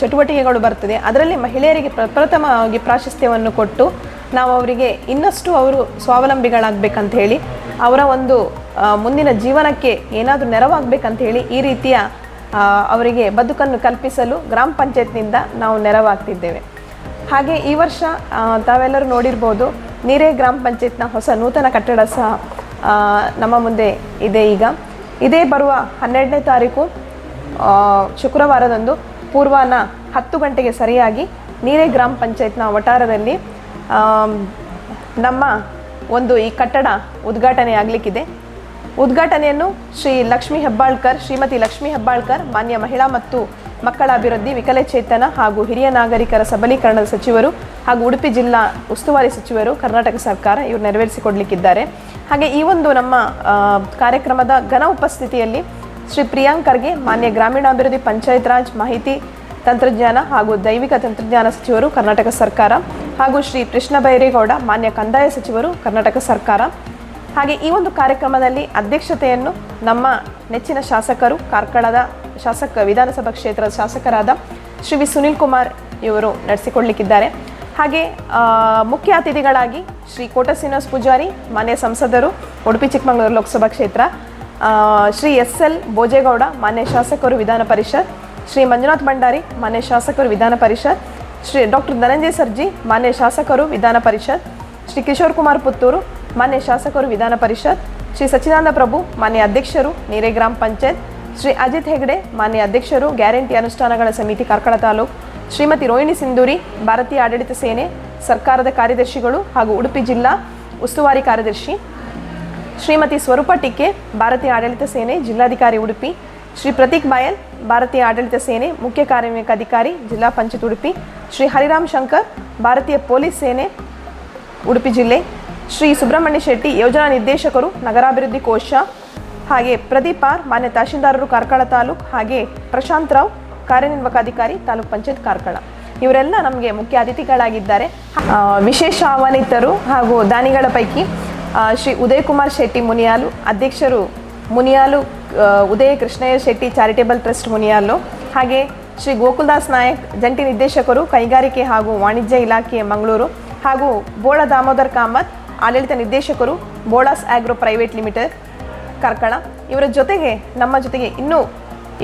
S3: ಚಟುವಟಿಕೆಗಳು ಬರ್ತದೆ, ಅದರಲ್ಲಿ ಮಹಿಳೆಯರಿಗೆ ಪ್ರಪ್ರಥಮವಾಗಿ ಪ್ರಾಶಸ್ತ್ಯವನ್ನು ಕೊಟ್ಟು ನಾವು ಅವರಿಗೆ ಇನ್ನಷ್ಟು ಅವರು ಸ್ವಾವಲಂಬಿಗಳಾಗಬೇಕಂತ ಹೇಳಿ ಅವರ ಒಂದು ಮುಂದಿನ ಜೀವನಕ್ಕೆ ಏನಾದರೂ ನೆರವಾಗಬೇಕಂತ ಹೇಳಿ ಈ ರೀತಿಯ ಅವರಿಗೆ ಬದುಕನ್ನು ಕಲ್ಪಿಸಲು ಗ್ರಾಮ ಪಂಚಾಯತ್ನಿಂದ ನಾವು ನೆರವಾಗ್ತಿದ್ದೇವೆ. ಹಾಗೆ ಈ ವರ್ಷ ತಾವೆಲ್ಲರೂ ನೋಡಿರ್ಬೋದು, ನೀರೇ ಗ್ರಾಮ ಪಂಚಾಯತ್ನ ಹೊಸ ನೂತನ ಕಟ್ಟಡ ಸಹ ನಮ್ಮ ಮುಂದೆ ಇದೆ ಈಗ. ಇದೇ ಬರುವ ಹನ್ನೆರಡನೇ ತಾರೀಕು ಶುಕ್ರವಾರದಂದು ಪೂರ್ವಾನ ಹತ್ತು ಗಂಟೆಗೆ ಸರಿಯಾಗಿ ನೀರೇ ಗ್ರಾಮ ಪಂಚಾಯತ್ನ ವಟಾರದಲ್ಲಿ ನಮ್ಮ ಒಂದು ಈ ಕಟ್ಟಡ ಉದ್ಘಾಟನೆ ಆಗಲಿಕ್ಕಿದೆ. ಉದ್ಘಾಟನೆಯನ್ನು ಶ್ರೀ ಲಕ್ಷ್ಮೀ ಹೆಬ್ಬಾಳ್ಕರ್, ಶ್ರೀಮತಿ ಲಕ್ಷ್ಮೀ ಹೆಬ್ಬಾಳ್ಕರ್, ಮಾನ್ಯ ಮಹಿಳಾ ಮತ್ತು ಮಕ್ಕಳ ಅಭಿವೃದ್ಧಿ, ವಿಕಲಚೇತನ ಹಾಗೂ ಹಿರಿಯ ನಾಗರಿಕರ ಸಬಲೀಕರಣದ ಸಚಿವರು ಹಾಗೂ ಉಡುಪಿ ಜಿಲ್ಲಾ ಉಸ್ತುವಾರಿ ಸಚಿವರು ಕರ್ನಾಟಕ ಸರ್ಕಾರ ಇವರು ನೆರವೇರಿಸಿಕೊಡ್ಲಿಕ್ಕಿದ್ದಾರೆ. ಹಾಗೆ ಈ ಒಂದು ನಮ್ಮ ಕಾರ್ಯಕ್ರಮದ ಘನ ಉಪಸ್ಥಿತಿಯಲ್ಲಿ ಶ್ರೀ ಪ್ರಿಯಾಂಕ್ ಖರ್ಗೆ ಮಾನ್ಯ ಗ್ರಾಮೀಣಾಭಿವೃದ್ಧಿ ಪಂಚಾಯತ್ ರಾಜ್ ಮಾಹಿತಿ ತಂತ್ರಜ್ಞಾನ ಹಾಗೂ ದೈವಿಕ ತಂತ್ರಜ್ಞಾನ ಸಚಿವರು ಕರ್ನಾಟಕ ಸರ್ಕಾರ ಹಾಗೂ ಶ್ರೀ ಕೃಷ್ಣ ಬೈರೇಗೌಡ ಮಾನ್ಯ ಕಂದಾಯ ಸಚಿವರು ಕರ್ನಾಟಕ ಸರ್ಕಾರ. ಹಾಗೆ ಈ ಒಂದು ಕಾರ್ಯಕ್ರಮದಲ್ಲಿ ಅಧ್ಯಕ್ಷತೆಯನ್ನು ನಮ್ಮ ನೆಚ್ಚಿನ ಶಾಸಕರು ಕಾರ್ಕಳದ ಶಾಸಕ, ವಿಧಾನಸಭಾ ಕ್ಷೇತ್ರದ ಶಾಸಕರಾದ ಶ್ರೀ ವಿ. ಸುನಿಲ್ ಕುಮಾರ್ ಇವರು ನಡೆಸಿಕೊಡ್ಲಿಕ್ಕಿದ್ದಾರೆ ಹಾಗೆ ಮುಖ್ಯ ಅತಿಥಿಗಳಾಗಿ ಶ್ರೀ ಕೋಟ ಶ್ರೀನಿವಾಸ್ ಪೂಜಾರಿ, ಮಾನ್ಯ ಸಂಸದರು, ಉಡುಪಿ, ಚಿಕ್ಕಮಗಳೂರು ಲೋಕಸಭಾ ಕ್ಷೇತ್ರ ಶ್ರೀ ಎಸ್. ಎಲ್. ಭೋಜೇಗೌಡ, ಮಾನ್ಯ ಶಾಸಕರು ವಿಧಾನ ಪರಿಷತ್, ಶ್ರೀ ಮಂಜುನಾಥ್ ಭಂಡಾರಿ, ಮಾನ್ಯ ಶಾಸಕರು ವಿಧಾನ ಪರಿಷತ್, ಶ್ರೀ ಡಾಕ್ಟರ್ ಧನಂಜಯ ಸರ್ಜಿ, ಮಾನ್ಯ ಶಾಸಕರು ವಿಧಾನ ಪರಿಷತ್, ಶ್ರೀ ಕಿಶೋರ್ ಕುಮಾರ್ ಪುತ್ತೂರು, ಮಾನ್ಯ ಶಾಸಕರು ವಿಧಾನ ಪರಿಷತ್, ಶ್ರೀ ಸಚ್ಚಿದಾನಂದ ಪ್ರಭು, ಮಾನ್ಯ ಅಧ್ಯಕ್ಷರು, ನೀರೇ ಗ್ರಾಮ ಪಂಚಾಯತ್ ಶ್ರೀ ಅಜಿತ್ ಹೆಗ್ಡೆ, ಮಾನ್ಯ ಅಧ್ಯಕ್ಷರು, ಗ್ಯಾರಂಟಿ ಅನುಷ್ಠಾನಗಳ ಸಮಿತಿ ಕಾರ್ಕಳ ತಾಲೂಕು, ಶ್ರೀಮತಿ ರೋಹಿಣಿ ಸಿಂಧೂರಿ, ಭಾರತೀಯ ಆಡಳಿತ ಸೇನೆ, ಸರ್ಕಾರದ ಕಾರ್ಯದರ್ಶಿಗಳು ಹಾಗೂ ಉಡುಪಿ ಜಿಲ್ಲಾ ಉಸ್ತುವಾರಿ ಕಾರ್ಯದರ್ಶಿ, ಶ್ರೀಮತಿ ಸ್ವರೂಪ ಟಿಕೆ ಭಾರತೀಯ ಆಡಳಿತ ಸೇನೆ ಜಿಲ್ಲಾಧಿಕಾರಿ ಉಡುಪಿ, ಶ್ರೀ ಪ್ರತೀಕ್ ಬಾಯಲ್, ಭಾರತೀಯ ಆಡಳಿತ ಸೇನೆ ಮುಖ್ಯ ಕಾರ್ಯನಿರ್ವಾಹಕ ಅಧಿಕಾರಿ ಜಿಲ್ಲಾ ಪಂಚಾಯತ್ ಉಡುಪಿ, ಶ್ರೀ ಹರಿರಾಮ್ ಶಂಕರ್, ಭಾರತೀಯ ಪೊಲೀಸ್ ಸೇನೆ ಉಡುಪಿ ಜಿಲ್ಲೆ, ಶ್ರೀ ಸುಬ್ರಹ್ಮಣ್ಯ ಶೆಟ್ಟಿ ಯೋಜನಾ ನಿರ್ದೇಶಕರು, ನಗರಾಭಿವೃದ್ಧಿ ಕೋಶ ಹಾಗೆ ಪ್ರದೀಪ್ ಆರ್ ಮಾನ್ಯ ತಹಶೀಲ್ದಾರರು, ಕಾರ್ಕಳ ತಾಲೂಕು ಹಾಗೆ ಪ್ರಶಾಂತ್ ರಾವ್, ಕಾರ್ಯನಿರ್ವಾಹಕ ಅಧಿಕಾರಿ, ತಾಲೂಕ್ ಪಂಚಾಯತ್ ಕಾರ್ಕಳ. ಇವರೆಲ್ಲ ನಮಗೆ ಮುಖ್ಯ ಅತಿಥಿಗಳಾಗಿದ್ದಾರೆ. ವಿಶೇಷ ಆಹ್ವಾನಿತರು ಹಾಗೂ ದಾನಿಗಳ ಪೈಕಿ ಶ್ರೀ ಉದಯಕುಮಾರ್ ಶೆಟ್ಟಿ ಮುನಿಯಾಲು, ಅಧ್ಯಕ್ಷರು ಮುನಿಯಾಲು ಉದಯ ಕೃಷ್ಣಯ್ಯ ಶೆಟ್ಟಿ ಚಾರಿಟೇಬಲ್ ಟ್ರಸ್ಟ್ ಮುನಿಯಾಲು, ಹಾಗೆ ಶ್ರೀ ಗೋಕುಲ್ದಾಸ್ ನಾಯಕ್, ಜಂಟಿ ನಿರ್ದೇಶಕರು, ಕೈಗಾರಿಕೆ ಹಾಗೂ ವಾಣಿಜ್ಯ ಇಲಾಖೆ ಮಂಗಳೂರು, ಹಾಗೂ ಬೋಳ ದಾಮೋದರ್ ಕಾಮತ್, ಆಡಳಿತ ನಿರ್ದೇಶಕರು, Bolas agro private limited Karkala. ಇವರ ಜೊತೆಗೆ ನಮ್ಮ ಜೊತೆಗೆ ಇನ್ನೂ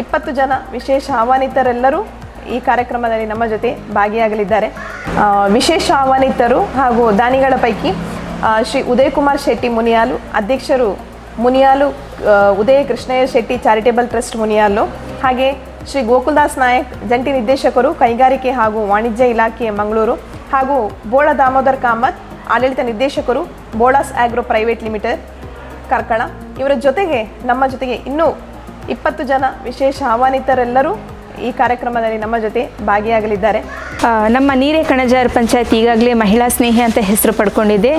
S3: ಇಪ್ಪತ್ತು ಜನ ವಿಶೇಷ ಆಹ್ವಾನಿತರೆಲ್ಲರೂ ಈ ಕಾರ್ಯಕ್ರಮದಲ್ಲಿ ನಮ್ಮ ಜೊತೆ ಭಾಗಿಯಾಗಲಿದ್ದಾರೆ. ವಿಶೇಷ ಆಹ್ವಾನಿತರು ಹಾಗೂ ದಾನಿಗಳ ಪೈಕಿ ಶ್ರೀ ಉದಯಕುಮಾರ್ ಶೆಟ್ಟಿ ಮುನಿಯಾಲು, ಅಧ್ಯಕ್ಷರು ಮುನಿಯಾಲು ಉದಯ ಕೃಷ್ಣಯ್ಯ ಶೆಟ್ಟಿ ಚಾರಿಟೇಬಲ್ ಟ್ರಸ್ಟ್ ಮುನಿಯಾಲು, ಹಾಗೆ ಶ್ರೀ ಗೋಕುಲ್ದಾಸ್ ನಾಯಕ್, ಜಂಟಿ ನಿರ್ದೇಶಕರು, ಕೈಗಾರಿಕೆ ಹಾಗೂ ವಾಣಿಜ್ಯ ಇಲಾಖೆ ಮಂಗಳೂರು, ಹಾಗೂ ಬೋಳ ದಾಮೋದರ್ ಕಾಮತ್, ಆಡಳಿತ ನಿರ್ದೇಶಕರು, Bolas agro private limited Karkala. ಇವರ ಜೊತೆಗೆ, ನಮ್ಮ ಜೊತೆಗೆ ಇನ್ನೂ ಇಪ್ಪತ್ತು ಜನ ವಿಶೇಷ ಆಹ್ವಾನಿತರೆಲ್ಲರೂ ಈ ಕಾರ್ಯಕ್ರಮದಲ್ಲಿ ನಮ್ಮ ಜೊತೆ ಭಾಗಿಯಾಗಲಿದ್ದಾರೆ.
S4: ನಮ್ಮ ನೀರೇ ಕಣಜಾರ್ ಪಂಚಾಯತ್ ಈಗಾಗಲೇ ಮಹಿಳಾ ಸ್ನೇಹಿ ಅಂತ ಹೆಸರು ಪಡ್ಕೊಂಡಿದೆ.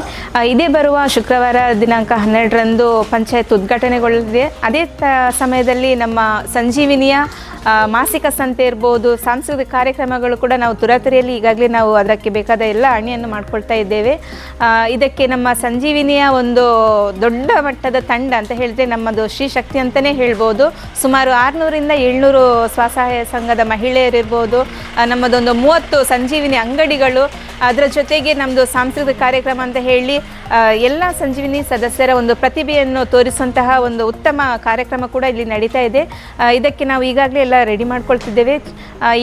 S4: ಇದೇ ಬರುವ ಶುಕ್ರವಾರ ದಿನಾಂಕ ಹನ್ನೆರಡರಂದು ಪಂಚಾಯತ್ ಉದ್ಘಾಟನೆಗೊಳ್ಳಲಿದೆ. ಅದೇ ಸಮಯದಲ್ಲಿ ನಮ್ಮ ಸಂಜೀವಿನಿಯ ಮಾಸಿಕ ಸಂತೆ ಇರ್ಬೋದು, ಸಾಂಸ್ಕೃತಿಕ ಕಾರ್ಯಕ್ರಮಗಳು ಕೂಡ ನಾವು ತುರಾತುರಿಯಲ್ಲಿ ಈಗಾಗಲೇ ನಾವು ಅದಕ್ಕೆ ಬೇಕಾದ ಎಲ್ಲ ಅಣಿಯನ್ನು ಮಾಡ್ಕೊಳ್ತಾ ಇದ್ದೇವೆ. ಇದಕ್ಕೆ ನಮ್ಮ ಸಂಜೀವಿನಿಯ ಒಂದು ದೊಡ್ಡ ಮಟ್ಟದ ತಂಡ ಅಂತ ಹೇಳಿದ್ರೆ ನಮ್ಮದು ಶ್ರೀಶಕ್ತಿ ಅಂತಲೇ ಹೇಳ್ಬೋದು. ಸುಮಾರು ಆರುನೂರಿಂದ ಏಳ್ನೂರು ಸ್ವಸಹಾಯ ಸಂಘದ ಮಹಿಳೆಯರಿರ್ಬೋದು. ನಮ್ಮದೊಂದು ಮೂವತ್ತು ಸಂಜೀವಿನಿ ಅಂಗಡಿಗಳು, ಅದರ ಜೊತೆಗೆ ನಮ್ಮದು ಸಾಂಸ್ಕೃತಿಕ ಕಾರ್ಯಕ್ರಮ ಅಂತ ಹೇಳಿ ಎಲ್ಲ ಸಂಜೀವಿನಿ ಸದಸ್ಯರ ಒಂದು ಪ್ರತಿಭೆಯನ್ನು ತೋರಿಸುವಂತಹ ಒಂದು ಉತ್ತಮ ಕಾರ್ಯಕ್ರಮ ಕೂಡ ಇಲ್ಲಿ ನಡೀತಾ ಇದೆ. ಇದಕ್ಕೆ ನಾವು ಈಗಾಗಲೇ ಎಲ್ಲ ರೆಡಿ ಮಾಡ್ಕೊಳ್ತಿದ್ದೇವೆ.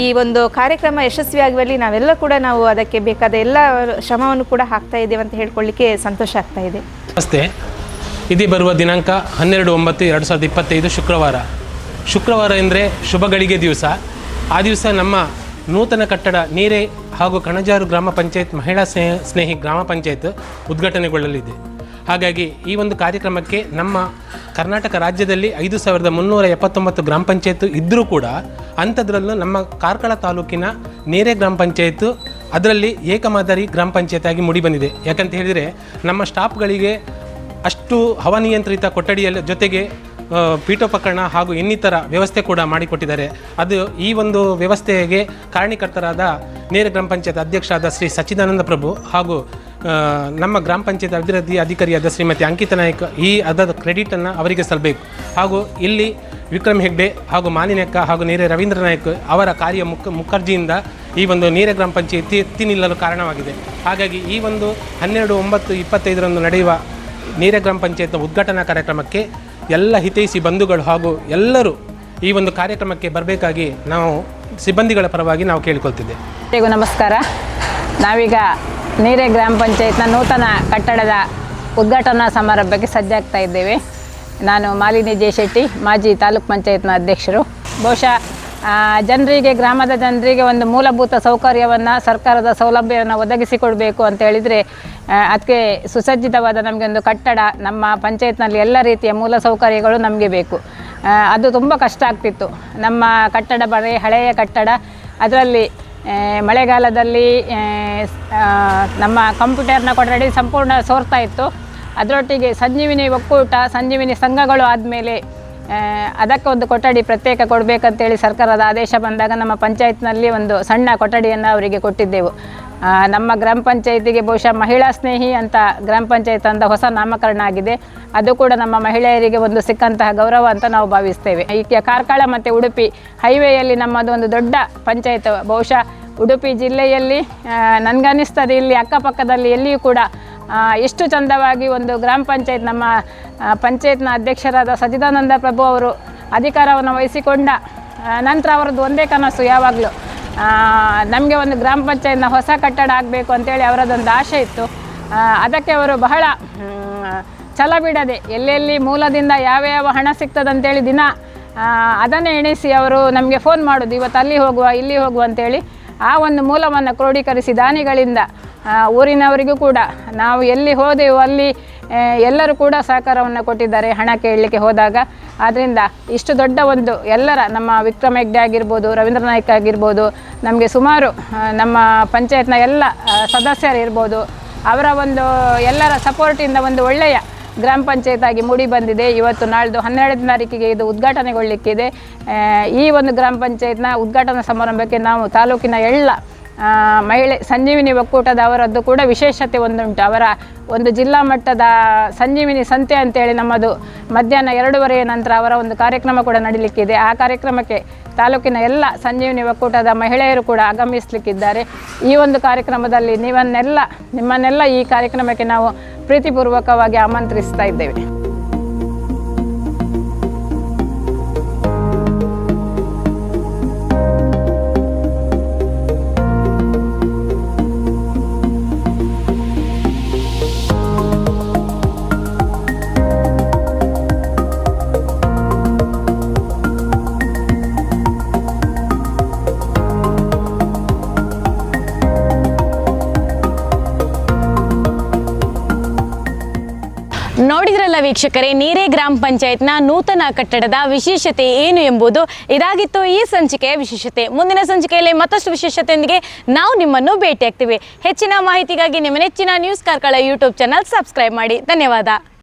S4: ಈ ಒಂದು ಕಾರ್ಯಕ್ರಮ ಯಶಸ್ವಿಯಾಗುವಲ್ಲಿ ನಾವೆಲ್ಲ ಕೂಡ ನಾವು ಅದಕ್ಕೆ ಬೇಕಾದ ಎಲ್ಲ ಶ್ರಮವನ್ನು ಕೂಡ ಹಾಕ್ತಾ ಇದ್ದೇವೆ ಅಂತ ಹೇಳ್ಕೊಳ್ಳಿಕ್ಕೆ ಸಂತೋಷ ಆಗ್ತಾ ಇದೆ.
S5: ನಮಸ್ತೆ. ಇದೇ ಬರುವ ದಿನಾಂಕ ಹನ್ನೆರಡು ಒಂಬತ್ತು ಎರಡು ಸಾವಿರದ ಇಪ್ಪತ್ತೈದು ಶುಕ್ರವಾರ. ಶುಕ್ರವಾರ ಎಂದರೆ ಶುಭಗಳಿಗೆ ದಿವಸ. ಆ ದಿವಸ ನಮ್ಮ ನೂತನ ಕಟ್ಟಡ ನೀರೆ ಹಾಗೂ ಕಣಜಾರು ಗ್ರಾಮ ಪಂಚಾಯತ್ ಮಹಿಳಾ ಸ್ನೇಹ ಸ್ನೇಹಿ ಗ್ರಾಮ ಪಂಚಾಯತ್ ಉದ್ಘಾಟನೆಗೊಳ್ಳಲಿದೆ. ಹಾಗಾಗಿ ಈ ಒಂದು ಕಾರ್ಯಕ್ರಮಕ್ಕೆ ನಮ್ಮ ಕರ್ನಾಟಕ ರಾಜ್ಯದಲ್ಲಿ ಐದು ಸಾವಿರದ ಮುನ್ನೂರ ಎಪ್ಪತ್ತೊಂಬತ್ತು ಗ್ರಾಮ ಪಂಚಾಯತ್ ಇದ್ದರೂ ಕೂಡ ಅಂಥದ್ರಲ್ಲೂ ನಮ್ಮ ಕಾರ್ಕಳ ತಾಲೂಕಿನ ನೇರೆ ಗ್ರಾಮ ಪಂಚಾಯತ್ ಅದರಲ್ಲಿ ಏಕಮಾದರಿ ಗ್ರಾಮ ಪಂಚಾಯತ್ ಆಗಿ ಮೂಡಿಬಂದಿದೆ ಯಾಕಂತ ಹೇಳಿದರೆ ನಮ್ಮ ಸ್ಟಾಫ್ಗಳಿಗೆ ಅಷ್ಟು ಹವಾನಿಯಂತ್ರಿತ ಕೊಠಡಿಯಲ್ಲಿ ಜೊತೆಗೆ ಪೀಠೋಪಕರಣ ಹಾಗೂ ಇನ್ನಿತರ ವ್ಯವಸ್ಥೆ ಕೂಡ ಮಾಡಿಕೊಟ್ಟಿದ್ದಾರೆ. ಅದು ಈ ಒಂದು ವ್ಯವಸ್ಥೆಗೆ ಕಾರಣೀಕರ್ತರಾದ ನೇರ ಗ್ರಾಮ ಪಂಚಾಯತ್ ಅಧ್ಯಕ್ಷರಾದ ಶ್ರೀ ಸಚ್ಚಿದಾನಂದ ಪ್ರಭು ಹಾಗೂ ನಮ್ಮ ಗ್ರಾಮ ಪಂಚಾಯತ್ ಅಭಿವೃದ್ಧಿ ಅಧಿಕಾರಿಯಾದ ಶ್ರೀಮತಿ ಅಂಕಿತ ನಾಯಕ್ ಈ ಅದರ ಕ್ರೆಡಿಟನ್ನು ಅವರಿಗೆ ಸಲ್ಲಬೇಕು ಹಾಗೂ ಇಲ್ಲಿ ವಿಕ್ರಮ್ ಹೆಗ್ಡೆ ಹಾಗೂ ಮಾಲಿನ್ಯಕ್ಕ ಹಾಗೂ ನೀರೆ ರವೀಂದ್ರ ನಾಯಕ್ ಅವರ ಕಾರ್ಯ ಮುಖ, ಮುಖರ್ಜಿಯಿಂದ ಈ ಒಂದು ನೀರ ಗ್ರಾಮ ಪಂಚಾಯತಿ ಎತ್ತಿ ನಿಲ್ಲಲು ಕಾರಣವಾಗಿದೆ. ಹಾಗಾಗಿ ಈ ಒಂದು ಹನ್ನೆರಡು ಒಂಬತ್ತು ಇಪ್ಪತ್ತೈದರಂದು ನಡೆಯುವ ನೀರ ಗ್ರಾಮ ಪಂಚಾಯತ್ನ ಉದ್ಘಾಟನಾ ಕಾರ್ಯಕ್ರಮಕ್ಕೆ ಎಲ್ಲ ಹಿತೈಷಿ ಬಂಧುಗಳು ಹಾಗೂ ಎಲ್ಲರೂ ಈ ಒಂದು ಕಾರ್ಯಕ್ರಮಕ್ಕೆ ಬರಬೇಕಾಗಿ ನಾವು ಸಿಬ್ಬಂದಿಗಳ ಪರವಾಗಿ ನಾವು ಕೇಳಿಕೊಳ್ತಿದ್ದೇವೆ.
S6: ಎಲ್ಲರಿಗೂ ನಮಸ್ಕಾರ. ನಾವೀಗ ನೀರೆ ಗ್ರಾಮ ಪಂಚಾಯತ್ನ ನೂತನ ಕಟ್ಟಡದ ಉದ್ಘಾಟನಾ ಸಮಾರಂಭಕ್ಕೆ ಸಜ್ಜಾಗ್ತಾ ಇದ್ದೇವೆ. ನಾನು ಮಾಲಿನಿ ಜಯಶೆಟ್ಟಿ, ಮಾಜಿ ತಾಲೂಕ್ ಪಂಚಾಯತ್ನ ಅಧ್ಯಕ್ಷರು. ಬಹುಶಃ ಜನರಿಗೆ, ಗ್ರಾಮದ ಜನರಿಗೆ ಒಂದು ಮೂಲಭೂತ ಸೌಕರ್ಯವನ್ನು, ಸರ್ಕಾರದ ಸೌಲಭ್ಯವನ್ನು ಒದಗಿಸಿಕೊಡಬೇಕು ಅಂತ ಹೇಳಿದರೆ ಅದಕ್ಕೆ ಸುಸಜ್ಜಿತವಾದ ನಮಗೆ ಒಂದು ಕಟ್ಟಡ, ನಮ್ಮ ಪಂಚಾಯತ್ನಲ್ಲಿ ಎಲ್ಲ ರೀತಿಯ ಮೂಲ ಸೌಕರ್ಯಗಳು ನಮಗೆ ಬೇಕು. ಅದು ತುಂಬ ಕಷ್ಟ ಆಗ್ತಿತ್ತು. ನಮ್ಮ ಕಟ್ಟಡ ಬರೀ, ಹಳೆಯ ಕಟ್ಟಡ, ಅದರಲ್ಲಿ ಮಳೆಗಾಲದಲ್ಲಿ ನಮ್ಮ ಕಂಪ್ಯೂಟರ್ನ ಕೊಠಡಿ ಸಂಪೂರ್ಣ ಸೋರ್ತಾ ಇತ್ತು. ಅದರೊಟ್ಟಿಗೆ ಸಂಜೀವಿನಿ ಒಕ್ಕೂಟ, ಸಂಜೀವಿನಿ ಸಂಘಗಳು ಆದಮೇಲೆ ಅದಕ್ಕೆ ಒಂದು ಕೊಠಡಿ ಪ್ರತ್ಯೇಕ ಕೊಡಬೇಕಂತೇಳಿ ಸರ್ಕಾರದ ಆದೇಶ ಬಂದಾಗ ನಮ್ಮ ಪಂಚಾಯತ್ನಲ್ಲಿ ಒಂದು ಸಣ್ಣ ಕೊಠಡಿಯನ್ನು ಅವರಿಗೆ ಕೊಟ್ಟಿದ್ದೆವು. ನಮ್ಮ ಗ್ರಾಮ ಪಂಚಾಯತಿಗೆ ಬಹುಶಃ ಮಹಿಳಾ ಸ್ನೇಹಿ ಅಂತ ಗ್ರಾಮ ಪಂಚಾಯತ್ ಅಂತ ಹೊಸ ನಾಮಕರಣ ಆಗಿದೆ. ಅದು ಕೂಡ ನಮ್ಮ ಮಹಿಳೆಯರಿಗೆ ಒಂದು ಸಿಕ್ಕಂತಹ ಗೌರವ ಅಂತ ನಾವು ಭಾವಿಸ್ತೇವೆ. ಈಗ ಕಾರ್ಕಳ ಮತ್ತು ಉಡುಪಿ ಹೈವೇಯಲ್ಲಿ ನಮ್ಮದು ಒಂದು ದೊಡ್ಡ ಪಂಚಾಯತ್. ಬಹುಶಃ ಉಡುಪಿ ಜಿಲ್ಲೆಯಲ್ಲಿ ನನಗನ್ನಿಸ್ತದೆ ಇಲ್ಲಿ, ಅಕ್ಕಪಕ್ಕದಲ್ಲಿ ಎಲ್ಲಿಯೂ ಕೂಡ ಆ, ಇಷ್ಟು ಚಂದವಾಗಿ ಒಂದು ಗ್ರಾಮ ಪಂಚಾಯತ್ ನಮ್ಮ ಪಂಚಾಯತ್ನ ಅಧ್ಯಕ್ಷರಾದ ಸಚಿದಾನಂದ ಪ್ರಭು ಅವರು ಅಧಿಕಾರವನ್ನು ವಹಿಸಿಕೊಂಡ ನಂತರ ಅವರದ್ದು ಒಂದೇ ಕನಸು ಯಾವಾಗಲೂ. ನಮಗೆ ಒಂದು ಗ್ರಾಮ ಪಂಚಾಯತ್ನ ಹೊಸ ಕಟ್ಟಡ ಆಗಬೇಕು ಅಂತೇಳಿ ಅವರದೊಂದು ಆಸೆ ಇತ್ತು. ಅದಕ್ಕೆ ಅವರು ಬಹಳ ಛಲ ಬಿಡದೆ ಎಲ್ಲೆಲ್ಲಿ ಮೂಲದಿಂದ ಯಾವ ಯಾವ ಹಣ ಸಿಗ್ತದಂತೇಳಿ ದಿನ ಅದನ್ನೇ ಎಣಿಸಿ ಅವರು ನಮಗೆ ಫೋನ್ ಮಾಡೋದು. ಇವತ್ತು ಅಲ್ಲಿ ಹೋಗುವ ಇಲ್ಲಿ ಹೋಗುವ ಅಂತೇಳಿ ಆ ಒಂದು ಮೂಲವನ್ನು ಕ್ರೋಢೀಕರಿಸಿ ದಾನಿಗಳಿಂದ ಊರಿನವರಿಗೂ ಕೂಡ ನಾವು ಎಲ್ಲಿ ಹೋದೆವು ಅಲ್ಲಿ ಎಲ್ಲರೂ ಕೂಡ ಸಹಕಾರವನ್ನು ಕೊಟ್ಟಿದ್ದಾರೆ ಹಣ ಕೇಳಲಿಕ್ಕೆ ಹೋದಾಗ. ಆದ್ದರಿಂದ ಇಷ್ಟು ದೊಡ್ಡ ಒಂದು ಎಲ್ಲರ ನಮ್ಮ ವಿಕ್ರಮ್ ಹೆಗ್ಡೆ ಆಗಿರ್ಬೋದು, ರವೀಂದ್ರ ನಾಯ್ಕ ಆಗಿರ್ಬೋದು, ನಮಗೆ ಸುಮಾರು ನಮ್ಮ ಪಂಚಾಯತ್ನ ಎಲ್ಲ ಸದಸ್ಯರಿರ್ಬೋದು, ಅವರ ಒಂದು ಎಲ್ಲರ ಸಪೋರ್ಟಿಂದ ಒಂದು ಒಳ್ಳೆಯ ಗ್ರಾಮ ಪಂಚಾಯತ್ ಆಗಿ ಮೂಡಿ ಬಂದಿದೆ. ಇವತ್ತು ನಾಳ್ದು ಹನ್ನೆರಡನೇ ತಾರೀಕಿಗೆ ಇದು ಉದ್ಘಾಟನೆಗೊಳ್ಳಲಿಕ್ಕಿದೆ ಈ ಒಂದು ಗ್ರಾಮ ಪಂಚಾಯತ್ನ ಉದ್ಘಾಟನಾ ಸಮಾರಂಭಕ್ಕೆ ನಾವು ತಾಲೂಕಿನ ಎಲ್ಲ ಮಹಿಳೆ ಸಂಜೀವಿನಿ ಒಕ್ಕೂಟದವರದ್ದು ಕೂಡ ವಿಶೇಷತೆ ಒಂದುಂಟು. ಅವರ ಒಂದು ಜಿಲ್ಲಾ ಮಟ್ಟದ ಸಂಜೀವಿನಿ ಸಂತೆ ಅಂತೇಳಿ ನಮ್ಮದು ಮಧ್ಯಾಹ್ನ ಎರಡೂವರೆಯ ನಂತರ ಅವರ ಒಂದು ಕಾರ್ಯಕ್ರಮ ಕೂಡ ನಡೀಲಿಕ್ಕಿದೆ. ಆ ಕಾರ್ಯಕ್ರಮಕ್ಕೆ ತಾಲೂಕಿನ ಎಲ್ಲ ಸಂಜೀವಿನಿ ಒಕ್ಕೂಟದ ಮಹಿಳೆಯರು ಕೂಡ ಆಗಮಿಸಲಿಕ್ಕಿದ್ದಾರೆ. ಈ ಒಂದು ಕಾರ್ಯಕ್ರಮದಲ್ಲಿ ನೀವನ್ನೆಲ್ಲ, ನಿಮ್ಮನ್ನೆಲ್ಲ ಈ ಕಾರ್ಯಕ್ರಮಕ್ಕೆ ನಾವು ಪ್ರೀತಿಪೂರ್ವಕವಾಗಿ ಆಮಂತ್ರಿಸ್ತಾ ಇದ್ದೇವೆ.
S1: ವೀಕ್ಷಕರೇ, ನೀರೆ ಗ್ರಾಮ ಪಂಚಾಯತ್ನ ನೂತನ ಕಟ್ಟಡದ ವಿಶೇಷತೆ ಏನು ಎಂಬುದು ಇದಾಗಿತ್ತು ಈ ಸಂಚಿಕೆಯ ವಿಶೇಷತೆ. ಮುಂದಿನ ಸಂಚಿಕೆಯಲ್ಲಿ ಮತ್ತಷ್ಟು ವಿಶೇಷತೆಯೊಂದಿಗೆ ನಾವು ನಿಮ್ಮನ್ನು ಭೇಟಿಯಾಗ್ತೀವಿ. ಹೆಚ್ಚಿನ ಮಾಹಿತಿಗಾಗಿ ನಿಮ್ಮ ನೆಚ್ಚಿನ news Karkala YouTube channel subscribe ಮಾಡಿ. ಧನ್ಯವಾದ.